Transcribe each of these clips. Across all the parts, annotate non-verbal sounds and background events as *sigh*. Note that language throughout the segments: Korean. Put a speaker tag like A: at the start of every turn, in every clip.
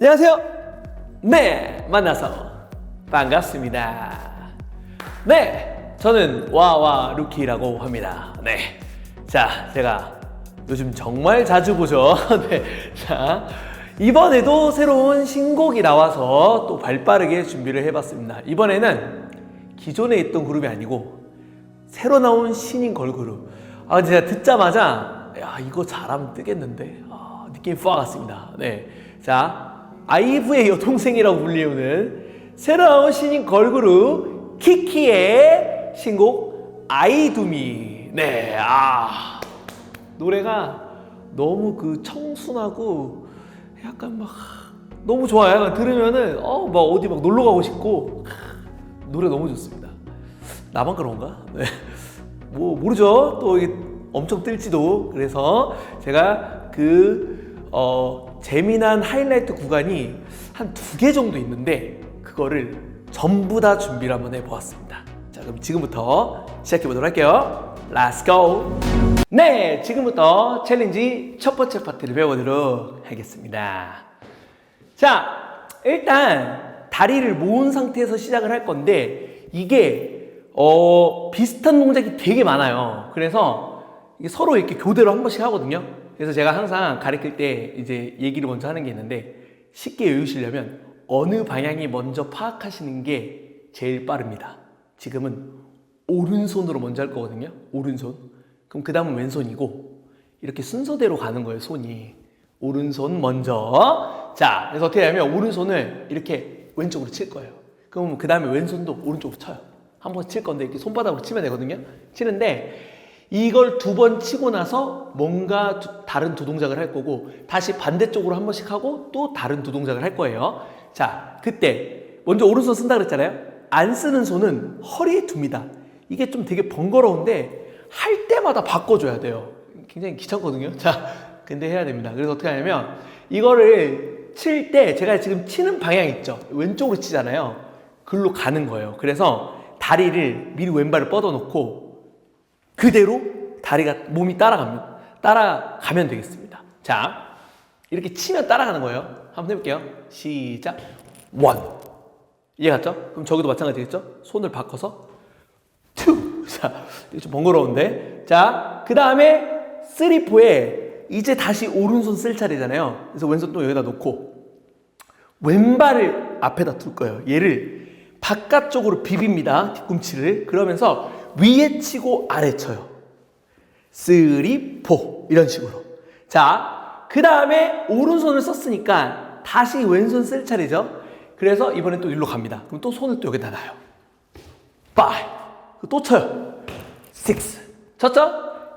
A: 안녕하세요. 네, 만나서 반갑습니다. 네, 저는 와와 루키라고 합니다. 네. 자, 제가 요즘 정말 자주 보죠. *laughs* 네. 자, 이번에도 새로운 신곡이 나와서 또 발 빠르게 준비를 해봤습니다. 이번에는 기존에 있던 그룹이 아니고 새로 나온 신인 걸그룹. 아, 제가 듣자마자, 야, 이거 잘하면 뜨겠는데? 아, 느낌이 푸아 같습니다. 네. 자, 아이브의 여동생이라고 불리우는 새로 나온 신인 걸그룹, 키키의 신곡, 아이두미. 네, 아. 노래가 너무 그 청순하고 약간 막 너무 좋아요. 들으면은, 어, 막 어디 막 놀러 가고 싶고, 노래 너무 좋습니다. 나만 그런가? 네. 뭐 모르죠. 또 이게 엄청 뜰지도. 그래서 제가 그 어, 재미난 하이라이트 구간이 한 두 개 정도 있는데 그거를 전부 다 준비를 한번 해보았습니다. 자, 그럼 지금부터 시작해 보도록 할게요. Let's go. 네, 지금부터 챌린지 첫 번째 파트를 배워보도록 하겠습니다. 자, 일단 다리를 모은 상태에서 시작을 할 건데 이게 어, 비슷한 동작이 되게 많아요. 그래서 서로 이렇게 교대로 한 번씩 하거든요. 그래서 제가 항상 가르칠 때 이제 얘기를 먼저 하는 게 있는데 쉽게 외우시려면 어느 방향이 먼저 파악하시는 게 제일 빠릅니다. 지금은 오른손으로 먼저 할 거거든요. 오른손. 그럼 그 다음은 왼손이고 이렇게 순서대로 가는 거예요. 손이. 오른손 먼저. 자, 그래서 어떻게 하냐면 오른손을 이렇게 왼쪽으로 칠 거예요. 그럼 그 다음에 왼손도 오른쪽으로 쳐요. 한번 칠 건데 이렇게 손바닥으로 치면 되거든요. 치는데 이걸 두 번 치고 나서 뭔가 두- 다른 두 동작을 할 거고 다시 반대쪽으로 한 번씩 하고 또 다른 두 동작을 할 거예요. 자, 그때 먼저 오른손 쓴다 그랬잖아요. 안 쓰는 손은 허리에 둡니다. 이게 좀 되게 번거로운데 할 때마다 바꿔줘야 돼요. 굉장히 귀찮거든요. 자, 근데 해야 됩니다. 그래서 어떻게 하냐면 이거를 칠 때 제가 지금 치는 방향 있죠. 왼쪽으로 치잖아요. 글로 가는 거예요. 그래서 다리를 미리 왼발을 뻗어놓고 그대로 다리가 몸이 따라가면 따라가면 되겠습니다. 자, 이렇게 치면 따라가는 거예요. 한번 해볼게요. 시작. 원. 이해 갔죠? 그럼 저기도 마찬가지겠죠? 손을 바꿔서 투. 자, 이게 좀 번거로운데. 자, 그 다음에 쓰리, 포에 이제 다시 오른손 쓸 차례잖아요. 그래서 왼손 또 여기다 놓고 왼발을 앞에다 둘 거예요. 얘를 바깥쪽으로 비빕니다. 뒤꿈치를. 그러면서 위에 치고 아래 쳐요. 쓰리, 포. 이런 식으로. 자, 그 다음에 오른손을 썼으니까 다시 왼손 쓸 차례죠. 그래서 이번엔 또 일로 갑니다. 그럼 또 손을 또 여기다 놔요. 파이. 또 쳐요. 식스. 쳤죠?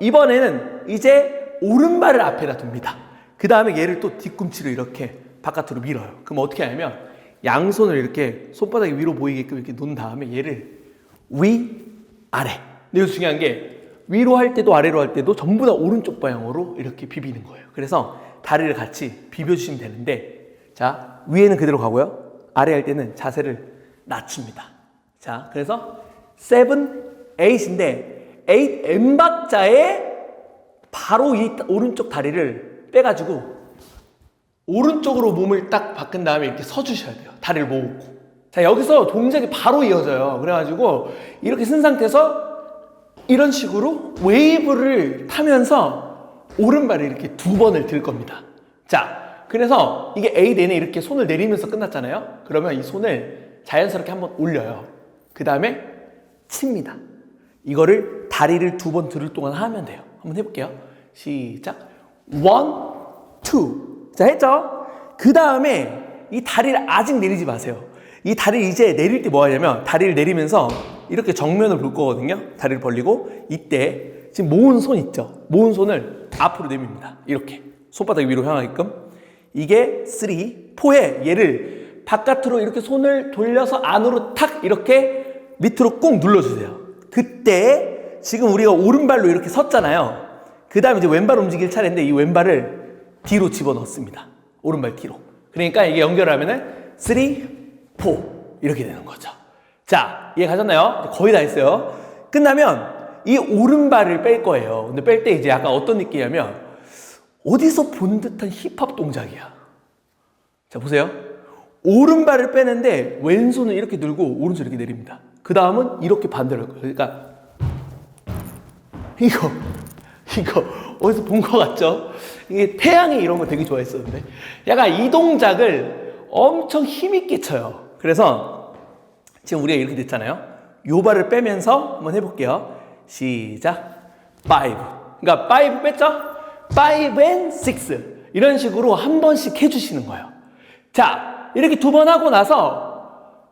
A: 이번에는 이제 오른발을 앞에다 둡니다. 그 다음에 얘를 또 뒤꿈치로 이렇게 바깥으로 밀어요. 그럼 어떻게 하냐면 양손을 이렇게 손바닥이 위로 보이게끔 이렇게 놓은 다음에 얘를 위, 아래. 근데 중요한 게 위로 할 때도 아래로 할 때도 전부 다 오른쪽 방향으로 이렇게 비비는 거예요. 그래서 다리를 같이 비벼주시면 되는데 자, 위에는 그대로 가고요. 아래 할 때는 자세를 낮춥니다. 자, 그래서 세븐, 에잇인데 에잇 N박자에 바로 이 오른쪽 다리를 빼가지고 오른쪽으로 몸을 딱 바꾼 다음에 이렇게 서주셔야 돼요. 다리를 모으고. 자, 여기서 동작이 바로 이어져요. 그래가지고 이렇게 쓴 상태에서 이런 식으로 웨이브를 타면서 오른발을 이렇게 두 번을 들 겁니다. 자, 그래서 이게 A 내내 이렇게 손을 내리면서 끝났잖아요. 그러면 이 손을 자연스럽게 한번 올려요. 그 다음에 칩니다. 이거를 다리를 두 번 들을 동안 하면 돼요. 한번 해볼게요. 시작. 원, 투. 자, 했죠? 그 다음에 이 다리를 아직 내리지 마세요. 이 다리를 이제 내릴 때 뭐 하냐면 다리를 내리면서 이렇게 정면을 볼 거거든요. 다리를 벌리고 이때 지금 모은 손 있죠? 모은 손을 앞으로 내밉니다. 이렇게. 손바닥 위로 향하게끔. 이게 3, 4에 얘를 바깥으로 이렇게 손을 돌려서 안으로 탁 이렇게 밑으로 꾹 눌러주세요. 그때 지금 우리가 오른발로 이렇게 섰잖아요. 그 다음에 이제 왼발 움직일 차례인데 이 왼발을 뒤로 집어넣습니다. 오른발 뒤로. 그러니까 이게 연결하면은 3, 4 이렇게 되는 거죠. 자, 이해 가셨나요? 거의 다 했어요. 끝나면 이 오른발을 뺄 거예요. 근데 뺄 때 이제 약간 어떤 느낌이냐면 어디서 본 듯한 힙합 동작이야. 자, 보세요. 오른발을 빼는데 왼손을 이렇게 들고 오른손 이렇게 내립니다. 그 다음은 이렇게 반대로 할 거예요. 그러니까 이거 이거 어디서 본 것 같죠? 이게 태양이 이런 거 되게 좋아했었는데 약간 이 동작을 엄청 힘있게 쳐요. 그래서 지금 우리가 이렇게 됐잖아요. 요 발을 빼면서 한번 해볼게요. 시작. 5. 그러니까 5 뺐죠? 5 and 6. 이런 식으로 한 번씩 해주시는 거예요. 자, 이렇게 두 번 하고 나서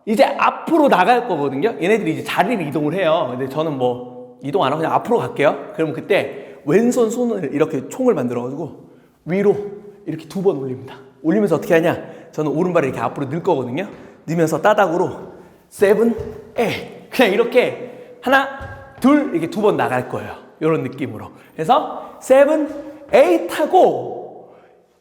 A: 이제 앞으로 나갈 거거든요. 얘네들이 이제 자리를 이동을 해요. 근데 저는 뭐 이동 안 하고 그냥 앞으로 갈게요. 그럼 그때 왼손 손을 이렇게 총을 만들어가지고 위로 이렇게 두 번 올립니다. 올리면서 어떻게 하냐? 저는 오른발을 이렇게 앞으로 넣을 거거든요. 넣으면서 따닥으로 세븐, 에잇 그냥 이렇게 하나, 둘 이렇게 두 번 나갈 거예요. 이런 느낌으로. 그래서 세븐, 에잇 하고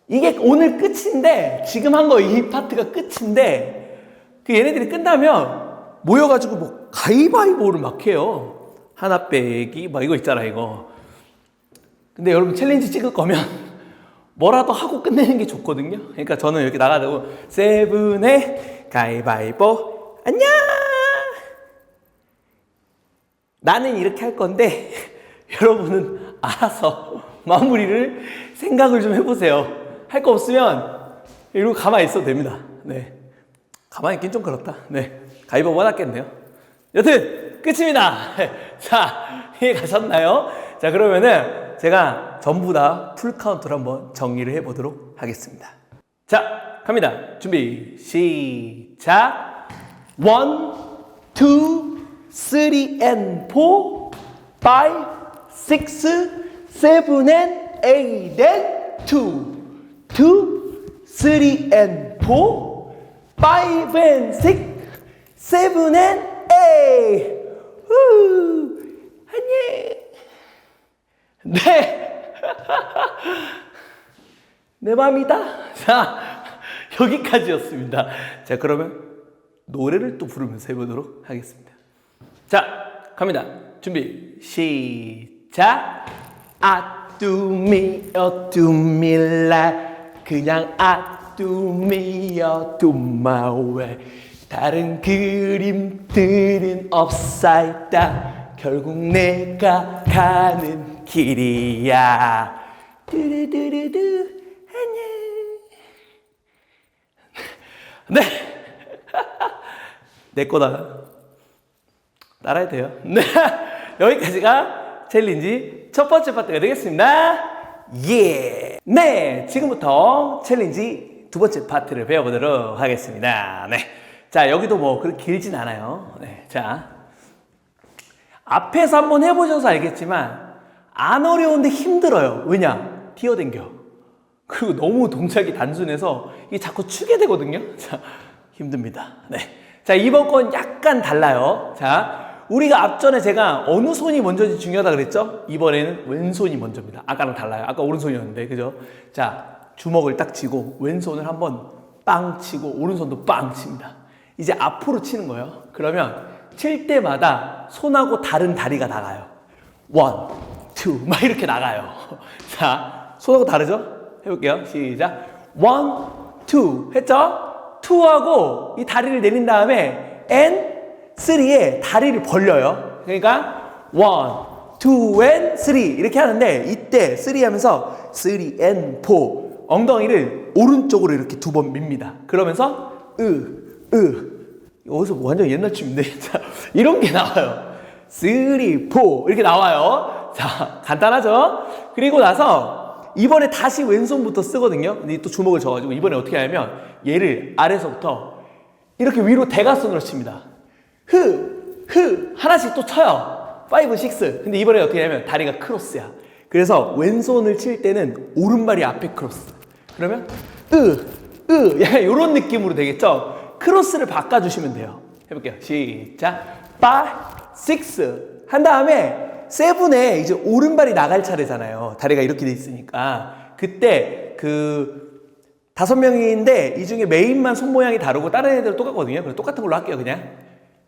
A: 이게 오늘 끝인데 지금 한 거 이 파트가 끝인데 그 얘네들이 끝나면 모여가지고 뭐 가위바위보를 막 해요. 하나 빼기 막 이거 있잖아 이거. 근데 여러분 챌린지 찍을 거면 뭐라도 하고 끝내는 게 좋거든요. 그러니까 저는 이렇게 나가자고 세븐의 가위바위보 안녕. 나는 이렇게 할 건데 *laughs* 여러분은 알아서 마무리를 생각을 좀 해보세요. 할 거 없으면 이러고 가만히 있어도 됩니다. 네. 가만히 있긴 좀 그렇다. 네. 가위바위보 하겠네요. 여튼 끝입니다. *laughs* 자, 이해 가셨나요? 자, 그러면은 제가 전부 다 풀 카운트로 한번 정리를 해 보도록 하겠습니다. 자, 갑니다. 준비, 시작. One, two, three and four, five, six, seven and eight and two, two, three and four, five and six, seven and eight. 후, 안녕. 네. 내 맘이다. 자, *laughs* 여기까지였습니다. 자, 그러면 노래를 또 부르면서 해보도록 하겠습니다. 자, 갑니다. 준비, 시작. 아뚜미 어 뚜밀라 그냥 아뚜미 어 뚜마웨 다른 그림들은 없사있다 결국 내가 가는 길이야 뚜루뚜루뚜 안녕 네. *laughs* 내 거다. 따라야 돼요. 네. *laughs* 여기까지가 챌린지 첫 번째 파트가 되겠습니다. 예. 네. 지금부터 챌린지 두 번째 파트를 배워보도록 하겠습니다. 네. 자, 여기도 뭐 그렇게 길진 않아요. 네. 자. 앞에서 한번 해보셔서 알겠지만 안 어려운데 힘들어요. 왜냐? 뛰어댕겨. 그리고 너무 동작이 단순해서 이게 자꾸 추게 되거든요. *laughs* 자, 힘듭니다. 네. 자, 이번 건 약간 달라요. 자, 우리가 앞전에 제가 어느 손이 먼저인지 중요하다 그랬죠? 이번에는 왼손이 먼저입니다. 아까랑 달라요. 아까 오른손이었는데, 그죠? 자, 주먹을 딱 쥐고 왼손을 한번 빵 치고 오른손도 빵 칩니다. 이제 앞으로 치는 거예요. 그러면 칠 때마다 손하고 다른 다리가 나가요. 원, 투, 막 이렇게 나가요. *laughs* 자, 손하고 다르죠? 해볼게요. 시작. 원, 투 했죠? 투하고 이 다리를 내린 다음에 and 쓰리에 다리를 벌려요. 그러니까 원, 투, and 쓰리 이렇게 하는데 이때 쓰리 하면서 쓰리 and 포 엉덩이를 오른쪽으로 이렇게 두 번 밉니다. 그러면서 으, 으 여기서 완전 옛날 춤인데 자, *laughs* 이런 게 나와요. 쓰리, 포 이렇게 나와요. 자, 간단하죠? 그리고 나서 이번에 다시 왼손부터 쓰거든요. 근데 또 주먹을 져가지고 이번에 어떻게 하냐면 얘를 아래서부터 이렇게 위로 대각선으로 칩니다. 흐, 흐 하나씩 또 쳐요. 5, 6. 근데 이번에 어떻게 하냐면 다리가 크로스야. 그래서 왼손을 칠 때는 오른발이 앞에 크로스. 그러면 으, 으 약간 이런 느낌으로 되겠죠? 크로스를 바꿔주시면 돼요. 해볼게요. 시작. 5, 6. 한 다음에 세븐에 이제 오른발이 나갈 차례잖아요. 다리가 이렇게 돼 있으니까. 그때 그 다섯 명인데 이 중에 메인만 손 모양이 다르고 다른 애들은 똑같거든요. 그래서 똑같은 걸로 할게요, 그냥.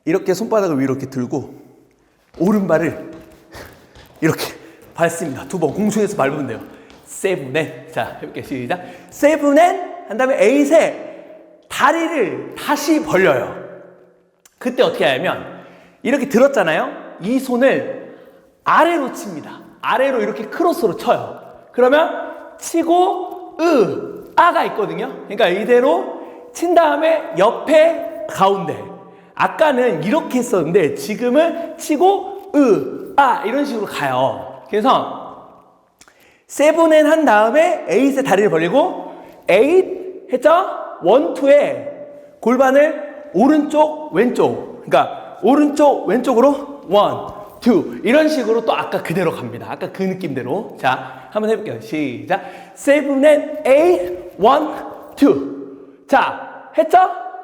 A: 이렇게 손바닥을 위로 이렇게 들고 오른발을 이렇게 밟습니다. 두 번 공중에서 밟으면 돼요. 세븐엔 자 해볼게요. 시작. 세븐엔 한 다음에 에잇에 다리를 다시 벌려요. 그때 어떻게 하냐면 이렇게 들었잖아요. 이 손을 아래로 칩니다. 아래로 이렇게 크로스로 쳐요. 그러면 치고 으 아가 있거든요. 그러니까 이대로 친 다음에 옆에 가운데. 아까는 이렇게 했었는데 지금은 치고 으 아 이런 식으로 가요. 그래서 세븐엔 한 다음에 에잇에 다리를 벌리고 에잇 했죠? 원, 투에 골반을 오른쪽, 왼쪽. 그러니까 오른쪽, 왼쪽으로 원, 투. 이런 식으로 또 아까 그대로 갑니다. 아까 그 느낌대로. 자, 한번 해볼게요. 시작. 세븐 앤 에잇, 원, 투. 자, 했죠?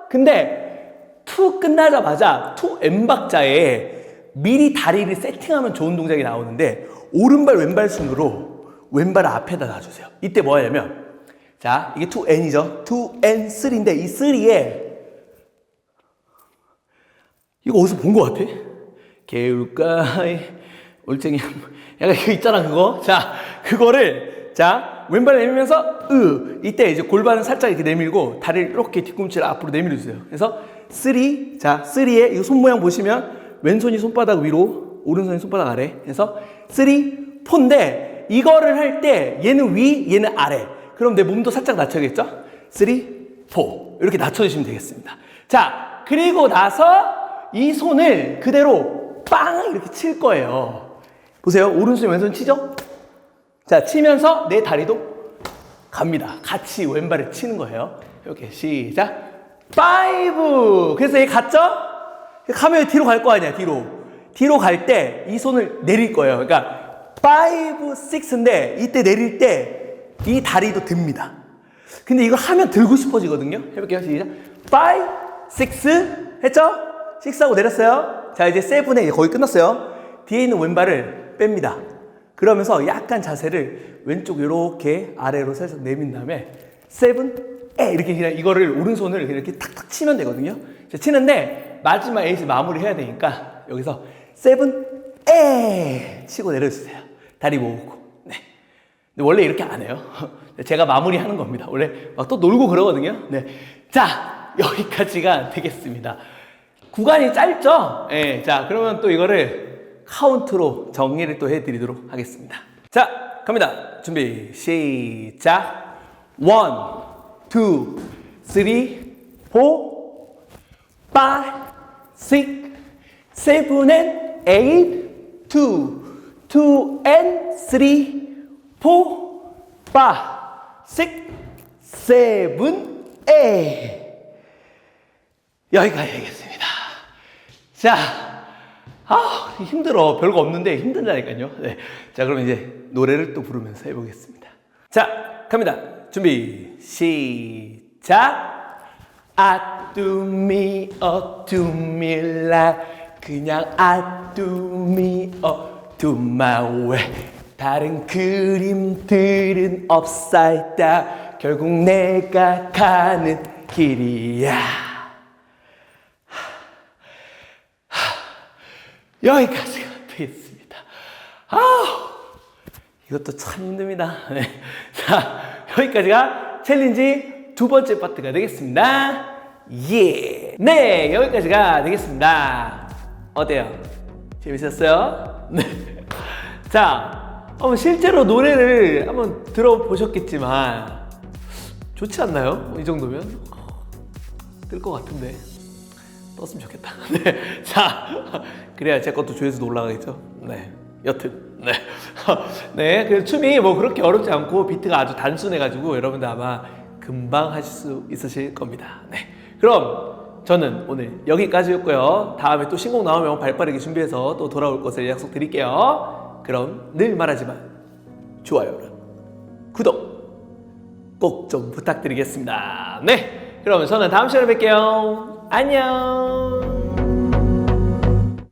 A: 근데 투 끝나자마자 투 N박자에 미리 다리를 세팅하면 좋은 동작이 나오는데 오른발 왼발 순으로 왼발 앞에다 놔주세요. 이때 뭐 하냐면 자 이게 2N이죠. 2N 3인데 이 3에 이거 어디서 본 것 같아? 개울가에. 올챙이 약간 이거 있잖아 그거? 자 그거를 자 왼발 내밀면서 으. 이때 이제 골반을 살짝 이렇게 내밀고 다리를 이렇게 뒤꿈치를 앞으로 내밀어 주세요. 그래서 3, 자 3에 이 손 모양 보시면 왼손이 손바닥 위로 오른손이 손바닥 아래. 그래서 3, 4인데 이거를 할 때 얘는 위 얘는 아래. 그럼 내 몸도 살짝 낮춰야겠죠? 3, 4 이렇게 낮춰주시면 되겠습니다. 자 그리고 나서 이 손을 그대로 빵 이렇게 칠 거예요. 보세요. 오른손 왼손 치죠? 자, 치면서 내 다리도 갑니다. 같이 왼발을 치는 거예요. 이렇게 시작. 파이브. 그래서 얘 갔죠? 가면 뒤로 갈 거 아니야, 뒤로. 뒤로 갈 때 이 손을 내릴 거예요. 그러니까 파이브, 식스인데 이때 내릴 때 이 다리도 듭니다. 근데 이걸 하면 들고 싶어지거든요. 해볼게요. 시작. 파이브, 식스 했죠? 식스하고 내렸어요. 자, 이제 세븐에 거의 끝났어요. 뒤에 있는 왼발을 뺍니다. 그러면서 약간 자세를 왼쪽 이렇게 아래로 살짝 내민 다음에 세븐, 에 이렇게 그냥 이거를 오른손을 이렇게 탁탁 치면 되거든요. 자, 치는데 마지막 에잇을 마무리 해야 되니까 여기서 세븐, 에 치고 내려주세요. 다리 모으고. 네. 근데 원래 이렇게 안 해요. *laughs* 제가 마무리하는 겁니다. 원래 막 또 놀고 그러거든요. 네. 자, 여기까지가 되겠습니다. 구간이 짧죠? 예. 자, 그러면 또 이거를 카운트로 정리를 또 해드리도록 하겠습니다. 자, 갑니다. 준비, 시작. 원, 투, 쓰리, 포, 파이, 식, 세븐 앤 에잇, 투, 투 앤 쓰리, 포, 파, 식, 세븐. 여기까지 하겠습니다. 자, 아, 힘들어. 별거 없는데 힘들다니까요. 네. 자, 그럼 이제 노래를 또 부르면서 해보겠습니다. 자, 갑니다. 준비, 시작. 아뚜미, 어뚜밀라. 그냥 아뚜미, 어뚜마웨. 다른 그림들은 없사이다. 결국 내가 가는 길이야. 여기까지가 되겠습니다. 아 이것도 참 힘듭니다. 네. 자, 여기까지가 챌린지 두 번째 파트가 되겠습니다. 예. 네, 여기까지가 되겠습니다. 어때요? 재밌었어요? 네. 자, 어, 실제로 노래를 한번 들어보셨겠지만, 좋지 않나요? 이 정도면? 뜰 것 같은데. 떴으면 좋겠다. *laughs* 네. 자, 그래야 제 것도 조회수도 올라가겠죠. 네. 여튼, 네. *laughs* 네. 그 춤이 뭐 그렇게 어렵지 않고 비트가 아주 단순해가지고 여러분들 아마 금방 하실 수 있으실 겁니다. 네. 그럼 저는 오늘 여기까지였고요. 다음에 또 신곡 나오면 발 빠르게 준비해서 또 돌아올 것을 약속드릴게요. 그럼 늘 말하지만 좋아요랑 구독 꼭 좀 부탁드리겠습니다. 네. 그러면 저는 다음 시간에 뵐게요. 안녕.